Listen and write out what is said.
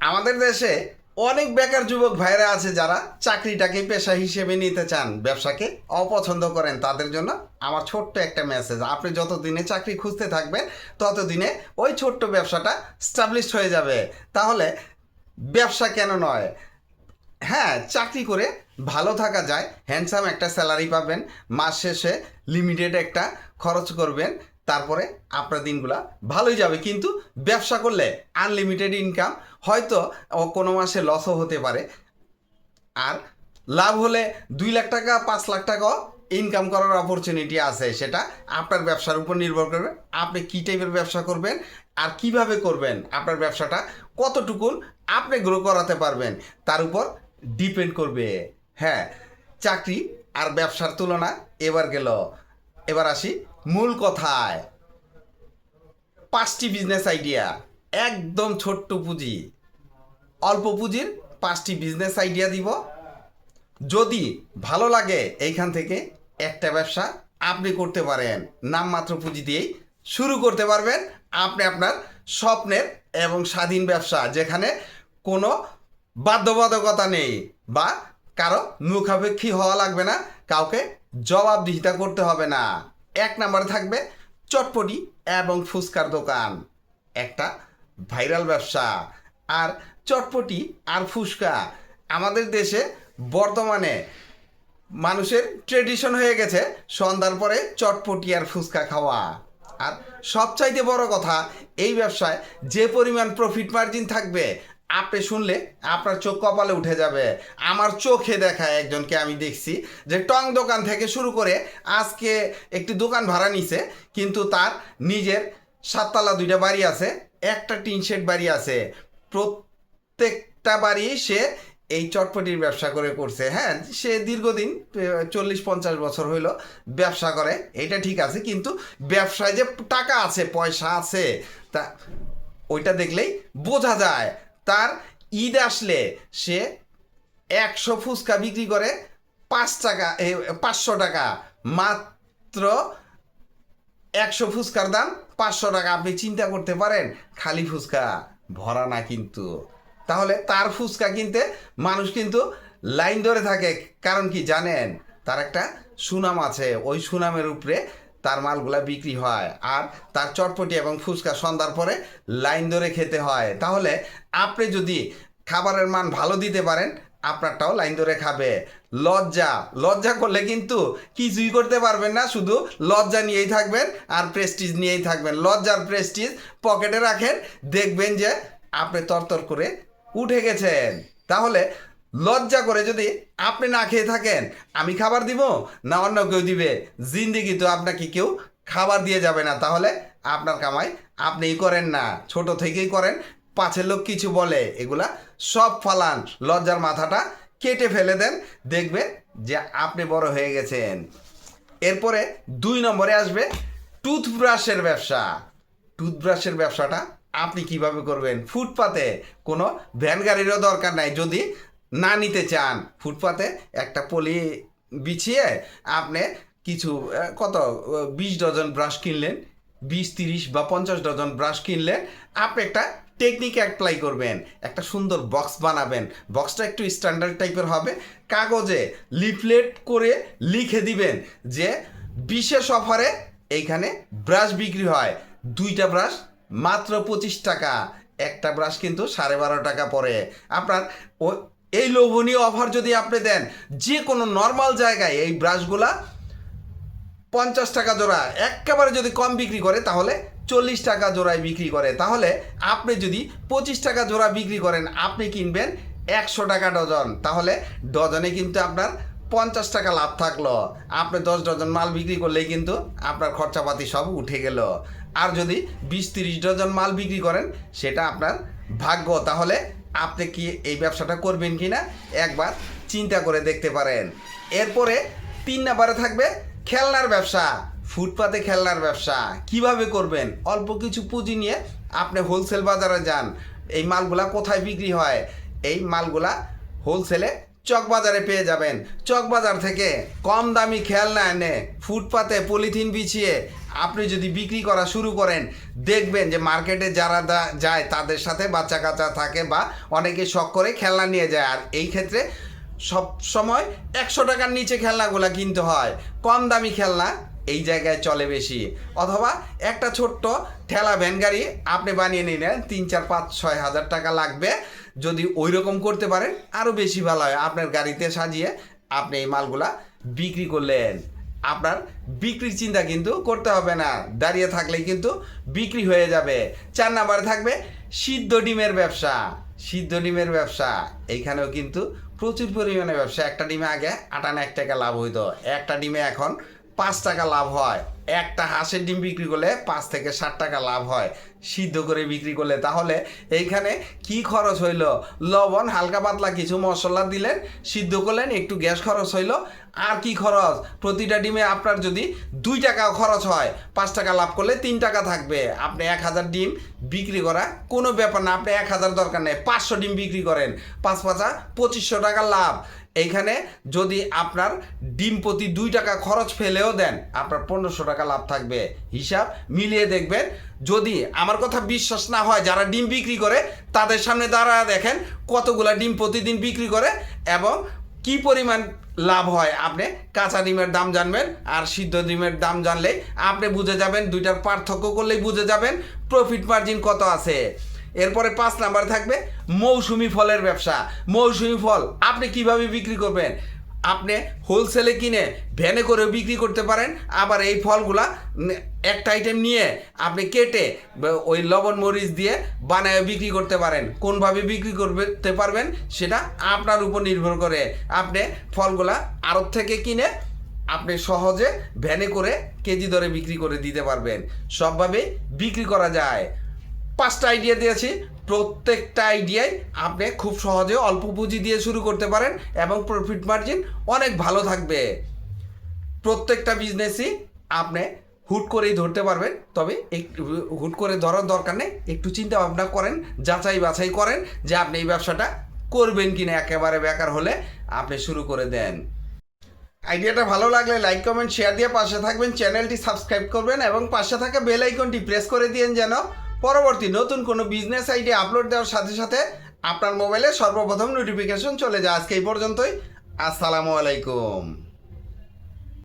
আমাদের দেশে অনেক বেকার যুবক ভাইরা আছে যারা চাকরিটাকে পেশা হিসেবে নিতে চান, ব্যবসাকে অপছন্দ করেন তাদের জন্য আমার ছোট্ট একটা মেসেজ আপনি যতদিনে চাকরি খুঁজতে থাকবেন, ততদিনে ওই ছোট্ট ব্যবসাটা স্টাবলিশড হয়ে যাবে। তাহলে ব্যবসা কেন নয়? হ্যাঁ চাকরি করে ভালো থাকা যায় হ্যান্ডসাম একটা স্যালারি পাবেন, মাস শেষে লিমিটেড একটা খরচ করবেন, তারপরে আপনার দিনগুলা ভালোই যাবে। কিন্তু ব্যবসা করলে আনলিমিটেড ইনকাম হয়তো কোনো মাসে লসও হতে পারে। আর লাভ হলে দুই লাখ টাকা, পাঁচ লাখ টাকাও ইনকাম করার অপরচুনিটি আছে সেটা আপনার ব্যবসার উপর নির্ভর করবে। আপনি কী টাইপের ব্যবসা করবেন আর কীভাবে করবেন আপনার ব্যবসাটা, কতটুকুন আপনি গ্রো করাতে পারবেন তার উপর ডিপেন্ড করবে। হ্যাঁ চাকরি আর ব্যবসার তুলনা এবার গেল। এবার আসি মূল কথায়। পাঁচটি বিজনেস আইডিয়া একদম ছোট্ট পুঁজি। অল্প পুঁজির পাঁচটি বিজনেস আইডিয়া দিব। যদি ভালো লাগে এইখান থেকে একটা ব্যবসা আপনি করতে পারেন। নামমাত্র পুঁজি দিয়েই শুরু করতে পারবেন আপনি আপনার স্বপ্নের এবং স্বাধীন ব্যবসা, যেখানে কোনো বাধ্যবাধকতা নেই বা কারও মুখাপেক্ষী হওয়া লাগবে না, কাউকে জবাবদিহিতা করতে হবে না। এক নম্বরে থাকবে চটপটি এবং ফুচকার দোকান। একটা ভাইরাল ব্যবসা আর চটপটি আর ফুচকা আমাদের দেশে বর্তমানে মানুষের ট্রেডিশন হয়ে গেছে সন্ধ্যার পরে চটপটি আর ফুচকা খাওয়া। আর সবচাইতে বড় কথা, এই ব্যবসায় যে পরিমাণ প্রফিট মার্জিন থাকবে, আপনি শুনলে আপনার চোখ কপালে উঠে যাবে। আমার চোখে দেখা একজনকে আমি দেখছি যে টং দোকান থেকে শুরু করে আজকে একটি দোকান ভাড়া নিছে, কিন্তু তার নিজের সাততলা দুইটা বাড়ি আছে একটা টিন শেড বাড়ি আছে। প্রত্যেকটা বাড়ি সে এই চটপটির ব্যবসা করে করছে। হ্যাঁ সে দীর্ঘদিন চল্লিশ পঞ্চাশ বছর হইল ব্যবসা করে। এটা ঠিক আছে, কিন্তু ব্যবসায় যে টাকা আছে, পয়সা আছে, তা ওইটা দেখলেই বোঝা যায়। তার ঈদ আসলে সে একশো ফুচকা বিক্রি করে পাঁচ টাকা পাঁচশো টাকা। মাত্র একশো ফুচকার দাম পাঁচশো টাকা। আপনি চিন্তা করতে পারেন, খালি ফুচকা ভরা না কিন্তু। তাহলে তার ফুচকা কিনতে মানুষ কিন্তু লাইন ধরে থাকে। কারণ কি জানেন? তার একটা সুনাম আছে। ওই সুনামের উপরে তার মালগুলা বিক্রি হয় আর তার চটপটি এবং ফুচকা সন্ধ্যার পরে লাইন ধরে খেতে হয়। তাহলে আপনি যদি খাবারের মান ভালো দিতে পারেন আপনারটাও লাইন ধরে খাবে। লজ্জা। লজ্জা করলে কিন্তু কিছুই করতে পারবেন না, শুধু লজ্জা নিয়েই থাকবেন আর প্রেস্টিজ নিয়েই থাকবেন। লজ্জার প্রেস্টিজ পকেটে রাখেন, দেখবেন যে আপনি তরতর করে উঠে গেছেন। তাহলে লজ্জা করে যদি আপনি না খেয়ে থাকেন, আমি খাবার দিব না অন্য কেউ দিবে? জিন্দিগি তো আপনাকে কেউ খাবার দিয়ে যাবে না। তাহলে আপনার কামাই আপনিই করেন না। ছোট থেকেই করেন পাছের লোক কিছু বলে, এগুলা সব ফালান। লজ্জার মাথাটা কেটে ফেলে দেন। দেখবে যে আপনি বড় হয়ে গেছেন। এরপরে দুই নম্বরে আসবে টুথব্রাশের ব্যবসা। টুথব্রাশের ব্যবসাটা আপনি কীভাবে করবেন? ফুটপাতে কোনো ভ্যান গাড়িরও দরকার নাই। যদি না নিতে চান, ফুটপাতে একটা পলি বিছিয়ে আপনি কিছু কত, বিশ ডজন ব্রাশ কিনলেন, বিশ, তিরিশ বা পঞ্চাশ ডজন ব্রাশ কিনলেন, আপনি একটা টেকনিক অ্যাপ্লাই করবেন, একটা সুন্দর বক্স বানাবেন। বক্সটা একটু স্ট্যান্ডার্ড টাইপের হবে। কাগজে লিফলেট করে লিখে দিবেন যে, বিশেষ অফারে এইখানে ব্রাশ বিক্রি হয়। দুইটা ব্রাশ মাত্র পঁচিশ টাকা। একটা ব্রাশ কিন্তু সাড়ে বারো টাকা পড়ে। আপনার এই লোভনীয় অফার যদি আপনি দেন যে কোনো নর্মাল জায়গায় এই ব্রাশগুলা পঞ্চাশ টাকা জোড়া। একেবারে যদি কম বিক্রি করে, তাহলে চল্লিশ টাকা জোড়ায় বিক্রি করে। তাহলে আপনি যদি পঁচিশ টাকা জোড়া বিক্রি করেন, আপনি কিনবেন একশো টাকা ডজন। তাহলে ডজনে কিন্তু আপনার পঞ্চাশ টাকা লাভ থাকল। আপনি দশ ডজন মাল বিক্রি করলেই কিন্তু আপনার খরচাপাতি সব উঠে গেল। আর যদি বিশ তিরিশ ডজন মাল বিক্রি করেন, সেটা আপনার ভাগ্য। তাহলে আপনি কি এই ব্যবসাটা করবেন কি না, একবার চিন্তা করে দেখতে পারেন। এরপরে তিন নাম্বারে থাকবে খেলনার ব্যবসা। ফুটপাতে খেলনার ব্যবসা। কীভাবে করবেন? অল্প কিছু পুঁজি নিয়ে আপনি হোলসেল বাজারে যান। এই মালগুলা কোথায় বিক্রি হয়? এই মালগুলা হোলসেলে চক বাজারে পেয়ে যাবেন। চক বাজার থেকে কম দামি খেলনা এনে ফুটপাতে পলিথিন বিছিয়ে আপনি যদি বিক্রি করা শুরু করেন, দেখবেন যে মার্কেটে যারা যায়, তাদের সাথে বাচ্চা কাচ্চা থাকে বা অনেকে শখ করে খেলনা নিয়ে যায়। আর এই ক্ষেত্রে সব সময় একশো টাকার নিচে খেলনাগুলো কিনতে হয়। কম দামি খেলনা এই জায়গায় চলে বেশি। অথবা একটা ছোট্ট ঠেলা ভ্যান গাড়ি আপনি বানিয়ে নিলেন, তিন, চার, পাঁচ, ছয় হাজার টাকা লাগবে। যদি ওই রকম করতে পারেন আরও বেশি ভালো হয়। আপনার গাড়িতে সাজিয়ে আপনি এই মালগুলা বিক্রি করলেন। আপনার বিক্রির চিন্তা কিন্তু করতে হবে না। দাঁড়িয়ে থাকলেই কিন্তু বিক্রি হয়ে যাবে। চার নাম্বারে থাকবে সিদ্ধ ডিমের ব্যবসা। সিদ্ধ ডিমের ব্যবসা। এইখানেও কিন্তু প্রচুর পরিমাণে ব্যবসা। একটা ডিমে আগে আটানা এক টাকা লাভ হইতো। একটা ডিমে এখন পাঁচ টাকা লাভ হয়। একটা হাঁসের ডিম বিক্রি করলে পাঁচ থেকে ষাট টাকা লাভ হয়। সিদ্ধ করে বিক্রি করলে। তাহলে এইখানে কি খরচ হইল? লবণ, হালকা পাতলা কিছু মশলা দিলেন, সিদ্ধ করলেন, একটু গ্যাস খরচ হইল। আর কি খরচ? প্রতিটা ডিমে আপনার যদি দুই টাকা খরচ হয়, পাঁচ টাকা লাভ করলে তিন টাকা থাকবে। আপনি এক হাজার ডিম বিক্রি করা কোনো ব্যাপার না। আপনি এক হাজার দরকার নেই। পাঁচশো ডিম বিক্রি করেন। পাঁচ পাঁচা পঁচিশশো টাকা লাভ। এইখানে যদি আপনার ডিম প্রতি দুই টাকা খরচ ফেলেও দেন, আপনার পনেরোশো টাকা লাভ থাকবে হিসাব। মিলিয়ে দেখবেন, যদি আমার কথা বিশ্বাস না হয়, যারা ডিম বিক্রি করে, তাদের সামনে দাঁড়ায় দেখেন কতগুলা ডিম প্রতিদিন বিক্রি করে এবং কি পরিমাণ লাভ হয়। আপনি কাঁচা ডিমের দাম জানবেন আর সিদ্ধ ডিমের দাম জানলেই আপনি বুঝে যাবেন, দুইটার পার্থক্য করলেই বুঝে যাবেন প্রফিট মার্জিন কত আছে। এরপরে পাঁচ নাম্বার থাকবে মৌসুমি ফলের ব্যবসা। মৌসুমি ফল আপনি কীভাবে বিক্রি করবেন? আপনি হোলসেলে কিনে ভ্যানে করে বিক্রি করতে পারেন, আবার এই ফলগুলা একটা আইটেম নিয়ে আপনি কেটে ওই লবণ মরিচ দিয়ে বানায় বিক্রি করতে পারেন। কোনভাবে বিক্রি করতে পারবেন সেটা আপনার উপর নির্ভর করে। আপনি ফলগুলা আড়ত থেকে কিনে আপনি সহজে ভ্যানে করে কেজি দরে বিক্রি করে দিতে পারবেন। সবভাবে বিক্রি করা যায়। পাঁচটা আইডিয়া দিয়েছি। প্রত্যেকটা আইডিয়ায় আপনি খুব সহজে অল্প পুঁজি দিয়ে শুরু করতে পারেন এবং প্রফিট মার্জিন অনেক ভালো থাকবে। প্রত্যেকটা বিজনেসই আপনি হুট করেই ধরতে পারবেন, তবে একটু হুট করে ধরার দরকার নেই, একটু চিন্তা ভাবনা করেন, যাচাই বাছাই করেন যে আপনি এই ব্যবসাটা করবেন কিনা, একেবারে বেকার হলে আপনি শুরু করে দেন। আইডিয়াটা ভালো লাগলে লাইক কমেন্ট শেয়ার দিয়ে পাশে থাকবেন চ্যানেলটি সাবস্ক্রাইব করবেন এবং পাশে থাকা বেল আইকনটি প্রেস করে দিয়েন যেন পরবর্তী নতুন কোনো বিজনেস আইডি আপলোড দেওয়ার সাথে সাথে আপনার মোবাইলে সর্বপ্রথম নোটিফিকেশন চলে যায়। আজকে এই পর্যন্তই। আসসালামু আলাইকুম।